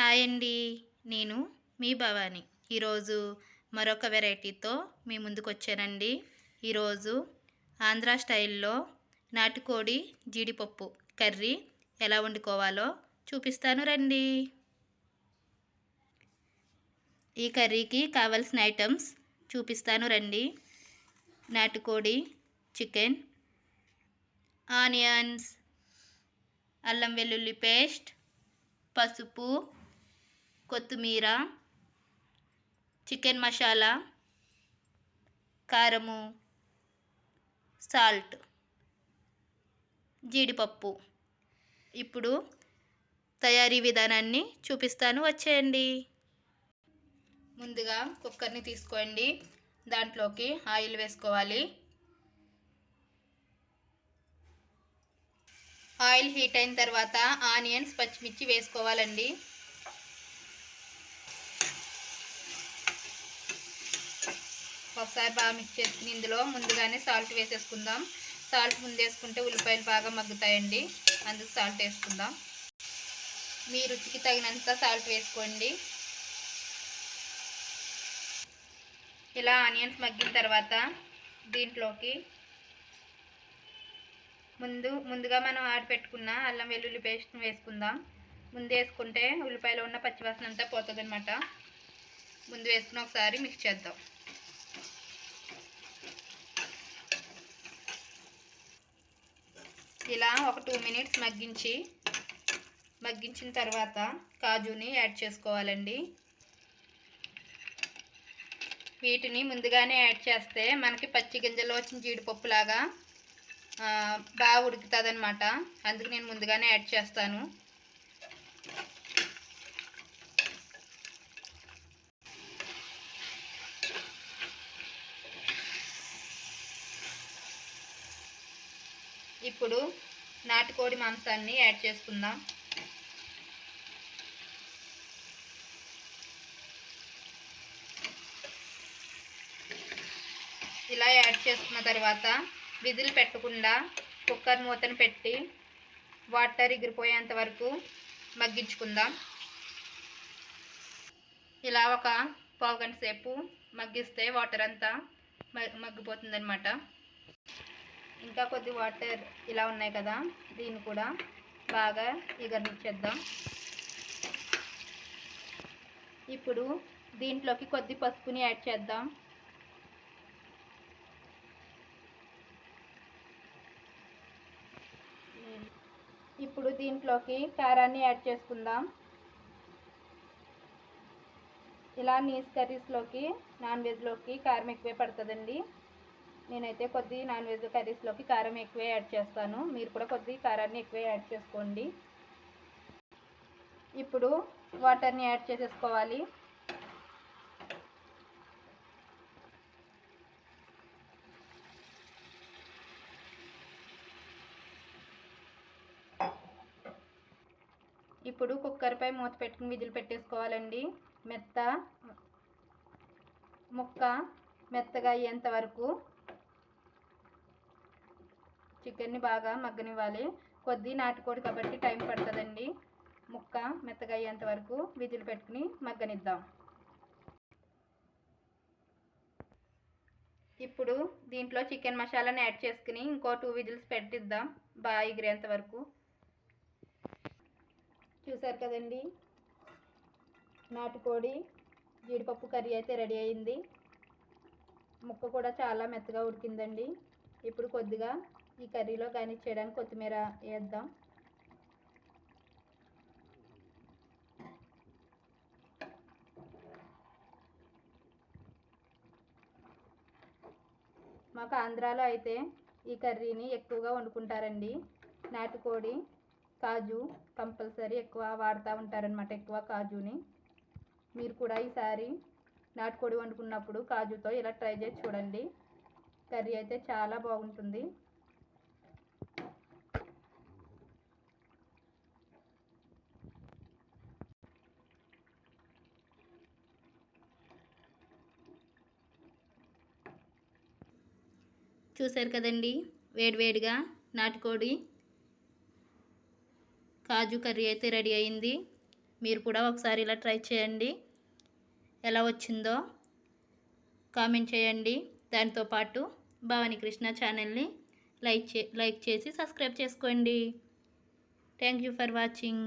Hi అండి. నేను మీ భవాని. ఈరోజు మరొక వెరైటీతో మీ ముందుకు వచ్చానండి ఈరోజు ఆంధ్ర స్టైల్లో నాటుకోడి జీడిపప్పు కర్రీ ఎలా వండుకోవాలో చూపిస్తాను రండి. ఈ కర్రీకి కావలసిన ఐటమ్స్ చూపిస్తాను రండి. నాటుకోడి చికెన్ ఆనియన్స్ అల్లం వెల్లుల్లి పేస్ట్ పసుపు కొత్తిమీర చికెన్ మసాలా కారము సాల్ట్ జీడిపప్పు. ఇప్పుడు తయారీ విధానాన్ని చూపిస్తాను. వచ్చేయండి. ముందుగా కుక్కర్ని తీసుకోండి. దాంట్లోకి ఆయిల్ వేసుకోవాలి. ఆయిల్ హీట్ అయిన తర్వాత ఆనియన్స్ పచ్చిమిర్చి వేసుకోవాలండి. ఒకసారి బాగా మిక్స్ చేసుకుని ఇందులో ముందుగానే సాల్ట్ వేసేసుకుందాం. సాల్ట్ ముందు వేసుకుంటే ఉల్లిపాయలు బాగా మగ్గుతాయండి. అందుకు సాల్ట్ వేసుకుందాం. మీ రుచికి తగినంత సాల్ట్ వేసుకోండి. ఇలా ఆనియన్స్ మగ్గిన తర్వాత దీంట్లోకి ముందు ముందుగా మనం ఆడి పెట్టుకున్న అల్లం వెల్లుల్లి పేస్ట్ వేసుకుందాం. ముందు వేసుకుంటే ఉల్లిపాయలో ఉన్న పచ్చివాసన అంతా పోతుంది అనమాట ముందు వేసుకుని ఒకసారి మిక్స్ చేద్దాం. ఇలా ఒక టూ మినిట్స్ మగ్గించి మగ్గించిన తర్వాత కాజుని యాడ్ చేసుకోవాలండి. వీటిని ముందుగానే యాడ్ చేస్తే మనకి పచ్చి గింజలో వచ్చిన జీడిపప్పులాగా బాగా ఉడుకుతుంది అనమాట అందుకు నేను ముందుగానే యాడ్ చేస్తాను. ఇప్పుడు నాటుకోడి మాంసాన్ని యాడ్ చేసుకుందాం. ఇలా యాడ్ చేసుకున్న తర్వాత విజిల్ పెట్టకుండా కుక్కర్ మూతను పెట్టి వాటర్ ఎగిరిపోయేంత వరకు మగ్గించుకుందాం. ఇలా ఒక పావు గంట సేపు మగ్గిస్తే వాటర్ అంతా మగ్గిపోతుందనమాట ఇంకా కొద్ది వాటర్ ఇలా ఉన్నాయి కదా దీన్ని కూడా బాగా ఎగరనిచ్చేద్దాం ఇప్పుడు దీంట్లోకి కొద్ది పసుపుని యాడ్ చేద్దాం. ఇప్పుడు దీంట్లోకి కారాన్ని యాడ్ చేసుకుందాం. ఇలా నీస్ కర్రీస్లోకి నాన్ వెజ్లోకి కారం ఎక్కువే పడుతుందండి. నేనైతే కొద్ది నాన్ వెజ్ కర్రీస్లోకి కారం ఎక్కువే యాడ్ చేస్తాను. మీరు కూడా కొద్ది కారాన్ని ఎక్కువే యాడ్ చేసుకోండి. ఇప్పుడు వాటర్ని యాడ్ చేసేసుకోవాలి. ఇప్పుడు కుక్కర్పై మూత పెట్టుకుని విధులు పెట్టేసుకోవాలండి. మెత్త ముక్క మెత్తగా అయ్యేంత వరకు చికెన్ని బాగా మగ్గనివ్వాలి. కొద్ది నాటుకోడి కాబట్టి టైం పడుతుందండి. ముక్క మెత్తగా అయ్యేంత వరకు విజిల్ పెట్టుకుని మగ్గనిద్దాం. ఇప్పుడు దీంట్లో చికెన్ మసాలాని యాడ్ చేసుకుని ఇంకో టూ విజిల్స్ పెట్టిద్దాం. బాగా ఎగిరేంత వరకు. చూసారు కదండి? నాటుకోడి జీడిపప్పు కర్రీ అయితే రెడీ అయింది. ముక్క కూడా చాలా మెత్తగా ఉడికిందండి. ఇప్పుడు కొద్దిగా ఈ కర్రీలో కానీ చేయడానికి కొత్తిమీర వేద్దాం. మాకు ఆంధ్రాలో అయితే ఈ కర్రీని ఎక్కువగా వండుకుంటారండి. నాటుకోడి కాజు కంపల్సరీ ఎక్కువ వాడుతూ ఉంటారనమాట ఎక్కువ కాజుని. మీరు కూడా ఈసారి నాటుకోడి వండుకున్నప్పుడు కాజుతో ఇలా ట్రై చేసి చూడండి. కర్రీ అయితే చాలా బాగుంటుంది. చూశారు కదండి. వేడివేడిగా నాటుకోడి కాజు కర్రీ అయితే రెడీ అయింది. మీరు కూడా ఒకసారి ఇలా ట్రై చేయండి. ఎలా వచ్చిందో కామెంట్ చేయండి. దాంతోపాటు భవానీ కృష్ణ ఛానల్ని లైక్ చే లైక్ చేసి సబ్స్క్రైబ్ చేసుకోండి. Thank you for watching.